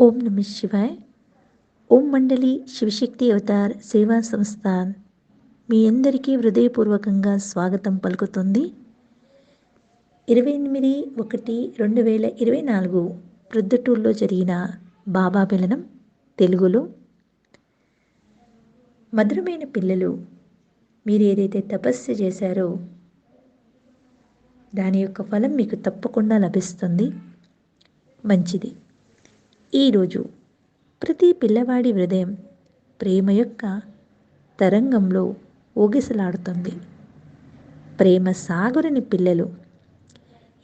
ఓం నమ శివాయ్. ఓం మండలి శివశక్తి అవతార్ సేవా సంస్థాన్. మీ అందరికీ హృదయపూర్వకంగా స్వాగతం పలుకుతుంది. ఇరవై ఎనిమిది ఒకటి రెండు వేల ఇరవై నాలుగు ప్రొద్దుటూరులో జరిగిన బాబా పిలనం తెలుగులో. మధురమైన పిల్లలు మీరు ఏదైతే తపస్సు చేశారో దాని యొక్క ఫలం మీకు తప్పకుండా లభిస్తుంది. మంచిది. ఈరోజు ప్రతి పిల్లవాడి హృదయం ప్రేమ యొక్క తరంగంలో ఊగిసలాడుతుంది. ప్రేమ సాగురని పిల్లలు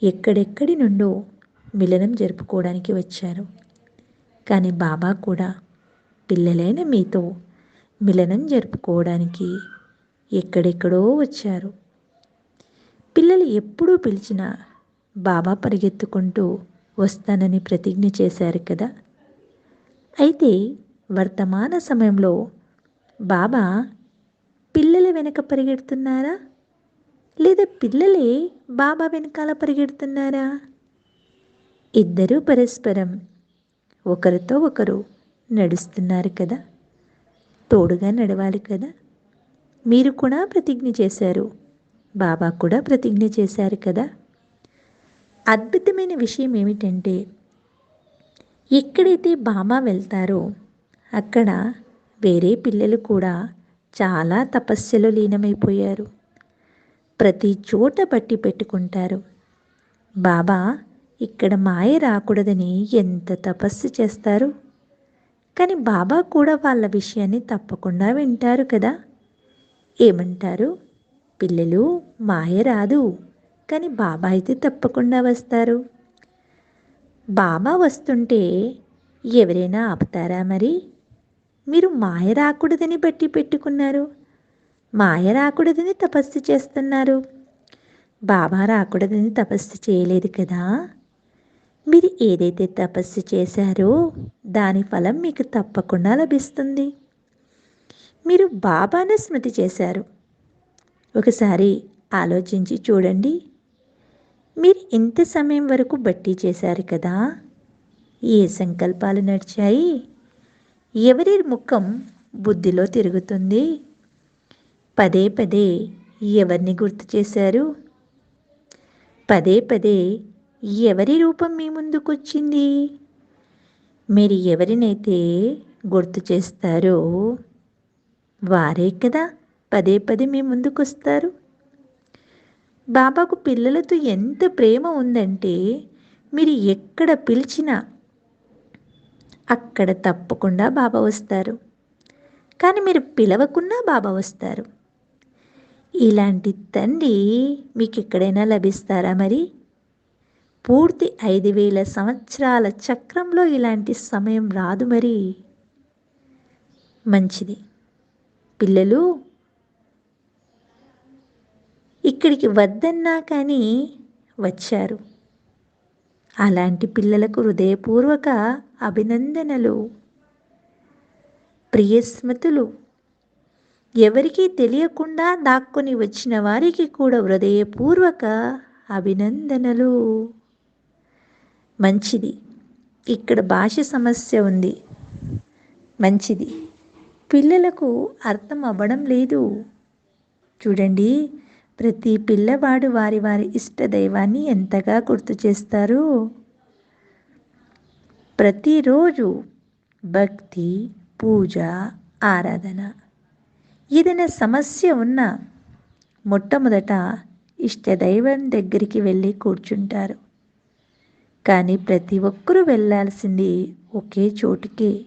ఎక్కడెక్కడి నుండో మిలనం జరుపుకోవడానికి వచ్చారు. కానీ బాబా కూడా పిల్లలైన మీతో మిలనం జరుపుకోవడానికి ఎక్కడెక్కడో వచ్చారు. పిల్లలు ఎప్పుడూ పిలిచినా బాబా పరిగెత్తుకుంటూ వస్తానని ప్రతిజ్ఞ చేశారు కదా? అయితే వర్తమాన సమయంలో బాబా పిల్లల వెనక పరిగెడుతున్నారా? లేదా పిల్లలే బాబా వెనకాల పరిగెడుతున్నారా? ఇద్దరూ పరస్పరం ఒకరితో ఒకరు నడుస్తున్నారు కదా. తోడుగా నడవాలి కదా. మీరు కూడా ప్రతిజ్ఞ చేశారు. బాబా కూడా ప్రతిజ్ఞ చేశారు కదా. అద్భుతమైన విషయం ఏమిటంటే ఎక్కడైతే బాబా వెళ్తారో అక్కడ వేరే పిల్లలు కూడా చాలా తపస్సులో లీనమైపోయారు. ప్రతి చోట బట్టి పెట్టుకుంటారు. బాబా ఇక్కడ మాయ రాకూడదని ఎంత తపస్సు చేస్తారు? కానీ బాబా కూడా వాళ్ళ విషయాన్ని తప్పకుండా వింటారు కదా. ఏమంటారు? పిల్లలు మాయ రాదు కానీ బాబా అయితే తప్పకుండా వస్తారు. బాబా వస్తుంటే ఎవరైనా ఆపుతారా మరి? మీరు మాయ రాకూడదని బట్టి పెట్టుకున్నారు. మాయ రాకూడదని తపస్సు చేస్తున్నారు. బాబా రాకూడదని తపస్సు చేయలేదు కదా? మీరు ఏదైతే తపస్సు చేశారో దాని ఫలం మీకు తప్పకుండా లభిస్తుంది. మీరు బాబాను స్మృతి చేశారు. ఒకసారి ఆలోచించి చూడండి. మీరు ఇంత సమయం వరకు బట్టి చేశారు కదా? ఏ సంకల్పాలు నడిచాయి? ఎవరి ముఖం బుద్ధిలో తిరుగుతుంది? పదే పదే ఎవరిని గుర్తు చేశారు? పదే పదే ఎవరి రూపం మీ ముందుకొచ్చింది? మీరు ఎవరినైతే గుర్తు చేస్తారో వారే కదా పదే పదే మీ ముందుకొస్తారు? బాబాకు పిల్లలతో ఎంత ప్రేమ ఉందంటే మీరు ఎక్కడ పిలిచినా అక్కడ తప్పకుండా బాబా వస్తారు. కానీ మీరు పిలవకున్నా బాబా వస్తారు. ఇలాంటి తండ్రి మీకు ఎక్కడైనా లభిస్తారా మరి? పూర్తి ఐదు వేల సంవత్సరాల చక్రంలో ఇలాంటి సమయం రాదు మరి. మంచిది. పిల్లలు ఇక్కడికి వద్దన్నా కానీ వచ్చారు. అలాంటి పిల్లలకు హృదయపూర్వక అభినందనలు. ప్రియస్మతులు. ఎవరికీ తెలియకుండా దాక్కుని వచ్చిన వారికి కూడా హృదయపూర్వక అభినందనలు. మంచిది. ఇక్కడ భాష సమస్య ఉంది. మంచిది. పిల్లలకు అర్థం అవ్వడం లేదు. చూడండి. ప్రతి పిల్లవాడు వారి వారి ఇష్ట దైవాన్ని ఎంతగా గుర్తు చేస్తారు? ప్రతిరోజు భక్తి పూజ ఆరాధన. ఏదైనా సమస్య ఉన్నా మొట్టమొదట ఇష్టదైవం దగ్గరికి వెళ్ళి కూర్చుంటారు. కానీ ప్రతి ఒక్కరూ వెళ్ళాల్సింది ఒకే చోటుకే.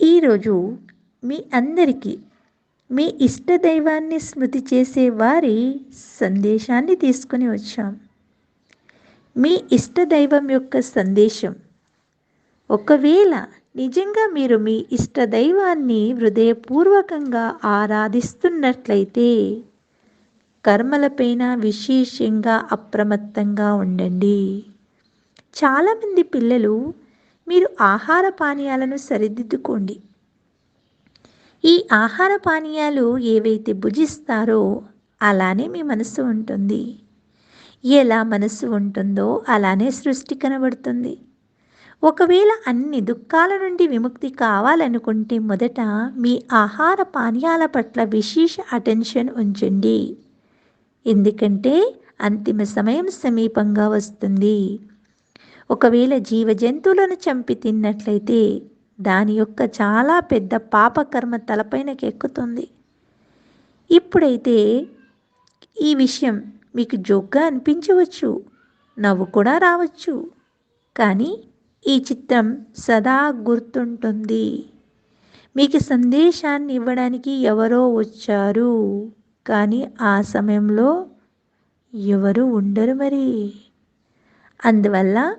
ఈరోజు మీ అందరికీ మీ ఇష్టదైవాన్ని స్మృతి చేసే వారి సందేశాన్ని తీసుకొని వచ్చాం. మీ ఇష్టదైవం యొక్క సందేశం. ఒకవేళ నిజంగా మీరు మీ ఇష్టదైవాన్ని హృదయపూర్వకంగా ఆరాధిస్తున్నట్లయితే కర్మలపైన విశేషంగా అప్రమత్తంగా ఉండండి. చాలామంది పిల్లలు మీరు ఆహార పానీయాలను సరిదిద్దుకోండి. ఈ ఆహార పానీయాలు ఏవైతే భుజిస్తారో అలానే మీ మనసు ఉంటుంది. ఎలా మనసు ఉంటుందో అలానే సృష్టి కనబడుతుంది. ఒకవేళ అన్ని దుఃఖాల నుండి విముక్తి కావాలనుకుంటే మొదట మీ ఆహార పానీయాల పట్ల విశేష అటెన్షన్ ఉంచండి. ఎందుకంటే అంతిమ సమయం సమీపంగా వస్తుంది. ఒకవేళ జీవ జంతువులను చంపి తిన్నట్లయితే దాని యొక్క చాలా పెద్ద పాపకర్మ తలపైనకి ఎక్కుతుంది. ఇప్పుడైతే ఈ విషయం మీకు జోక్గా అనిపించవచ్చు నవ్వు కూడా రావచ్చు. కానీ ఈ చిత్రం సదా గుర్తుంటుంది. మీకు సందేశాన్ని ఇవ్వడానికి ఎవరో వచ్చారు. కానీ ఆ సమయంలో ఎవరు ఉండరు మరి. అందువల్ల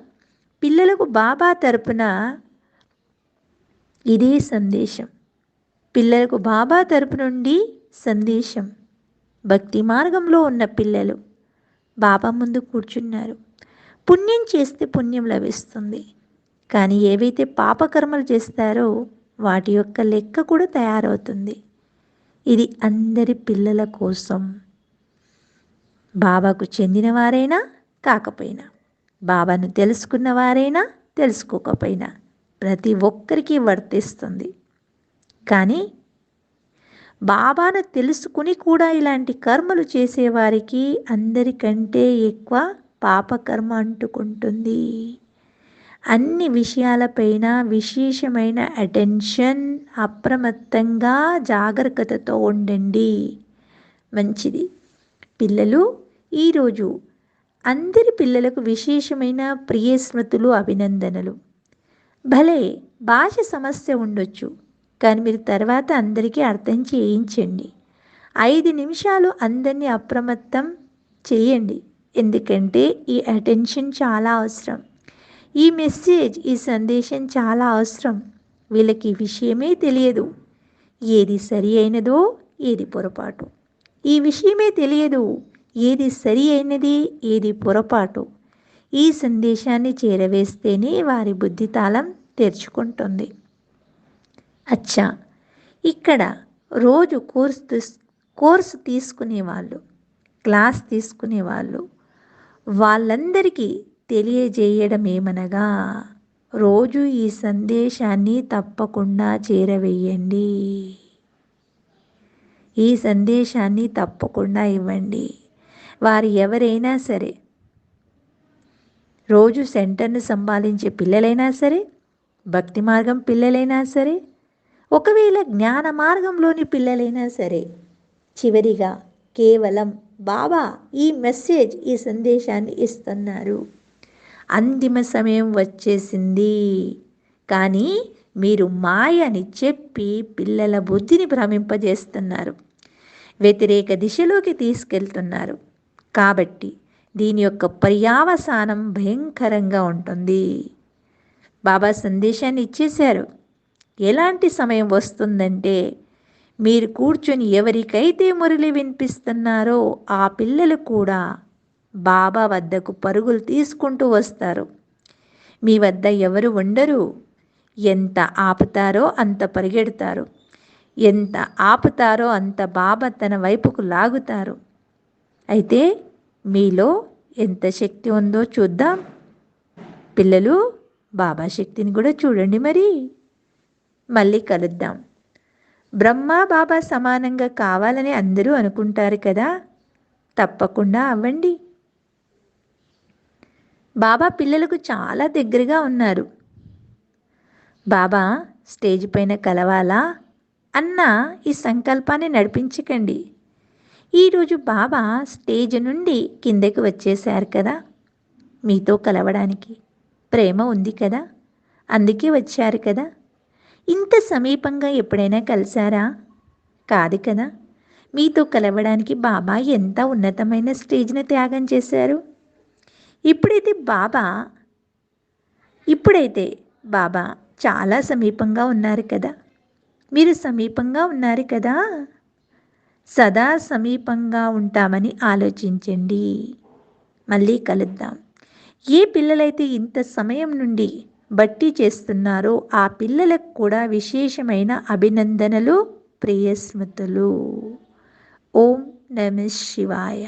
పిల్లలకు బాబా తరపున ఇదే సందేశం. పిల్లలకు బాబా తరపు నుండి సందేశం. భక్తి మార్గంలో ఉన్న పిల్లలు బాబా ముందు కూర్చున్నారు. పుణ్యం చేస్తే పుణ్యం లభిస్తుంది. కానీ ఏవైతే పాపకర్మలు చేస్తారో వాటి యొక్క లెక్క కూడా తయారవుతుంది. ఇది అందరి పిల్లల కోసం. బాబాకు చెందినవారైనా కాకపోయినా బాబాను తెలుసుకున్నవారైనా తెలుసుకోకపోయినా ప్రతి ఒక్కరికి వర్తిస్తుంది. కానీ బాబాను తెలుసుకుని కూడా ఇలాంటి కర్మలు చేసేవారికి అందరికంటే ఎక్కువ పాపకర్మ అంటుకుంటుంది. అన్ని విషయాలపైన విశేషమైన అటెన్షన్ అప్రమత్తంగా జాగ్రత్తతో ఉండండి. మంచిది. పిల్లలు ఈరోజు అందరి పిల్లలకు విశేషమైన ప్రియ స్మృతులు అభినందనలు. భలే భాష సమస్య ఉండొచ్చు కానీ మీరు తర్వాత అందరికీ అర్థం చేయించండి. ఐదు నిమిషాలు అందరినీ అప్రమత్తం చేయండి ఎందుకంటే ఈ అటెన్షన్ చాలా అవసరం. ఈ మెసేజ్ ఈ సందేశం చాలా అవసరం. వీళ్ళకి విషయమే తెలియదు. ఏది సరి అయినదో ఏది పొరపాటు. ఈ విషయమే తెలియదు. ఏది సరి అయినది ఏది పొరపాటు. ఈ సందేశాన్ని చేరవేస్తేనే వారి బుద్ధి తాళం తెరుచుకుంటుంది. అచ్చా! ఇక్కడ రోజు కోర్సు తీస్ కోర్సు తీసుకునే వాళ్ళు క్లాస్ తీసుకునే వాళ్ళు వాళ్ళందరికీ తెలియజేయడం ఏమనగా రోజు ఈ సందేశాన్ని తప్పకుండా చేరవేయండి. ఈ సందేశాన్ని తప్పకుండా ఇవ్వండి. వారు ఎవరైనా సరే రోజు సెంటర్ను సంపాదించే పిల్లలైనా సరే భక్తి మార్గం పిల్లలైనా సరే ఒకవేళ జ్ఞాన మార్గంలోని పిల్లలైనా సరే చివరిగా కేవలం బాబా ఈ మెసేజ్ ఈ సందేశాన్ని ఇస్తున్నారు. అంతిమ సమయం వచ్చేసింది. కానీ మీరు మాయని చెప్పి పిల్లల బుద్ధిని భ్రమింపజేస్తున్నారు. వ్యతిరేక దిశలోకి తీసుకెళ్తున్నారు. కాబట్టి దీని యొక్క పర్యావసానం భయంకరంగా ఉంటుంది. బాబా సందేశాన్ని ఇచ్చేశారు. ఎలాంటి సమయం వస్తుందంటే మీరు కూర్చొని ఎవరికైతే మురళి వినిపిస్తున్నారో ఆ పిల్లలు కూడా బాబా వద్దకు పరుగులు తీసుకుంటూ వస్తారు. మీ వద్ద ఎవరు ఉండరు. ఎంత ఆపుతారో అంత పరిగెడతారు. ఎంత ఆపుతారో అంత బాబా తన వైపుకు లాగుతారు. అయితే మీలో ఎంత శక్తి ఉందో చూద్దాం. పిల్లలు బాబా శక్తిని కూడా చూడండి మరి. మళ్ళీ కలుద్దాం. బ్రహ్మ బాబా సమానంగా కావాలని అందరూ అనుకుంటారు కదా. తప్పకుండా అవ్వండి. బాబా పిల్లలకు చాలా దగ్గరగా ఉన్నారు. బాబా స్టేజ్ పైన కలవాలా? అన్న ఈ సంకల్పాన్ని నడిపించకండి. ఈరోజు బాబా స్టేజ్ నుండి కిందకి వచ్చేశారు కదా. మీతో కలవడానికి ప్రేమ ఉంది కదా. అందుకే వచ్చారు కదా. ఇంత సమీపంగా ఎప్పుడైనా కలిశారా? కాదు కదా. మీతో కలవడానికి బాబా ఎంత ఉన్నతమైన స్టేజ్ని త్యాగం చేశారు? ఇప్పుడైతే బాబా ఇప్పుడైతే బాబా చాలా సమీపంగా ఉన్నారు కదా. మీరు సమీపంగా ఉన్నారు కదా. సదా సమీపంగా ఉంటామని ఆలోచించండి. మళ్ళీ కలుద్దాం. ఏ పిల్లలైతే ఇంత సమయం నుండి బట్టి చేస్తున్నారో ఆ పిల్లలకు కూడా విశేషమైన అభినందనలు ప్రియస్మృతులు. ఓం నమ శివాయ.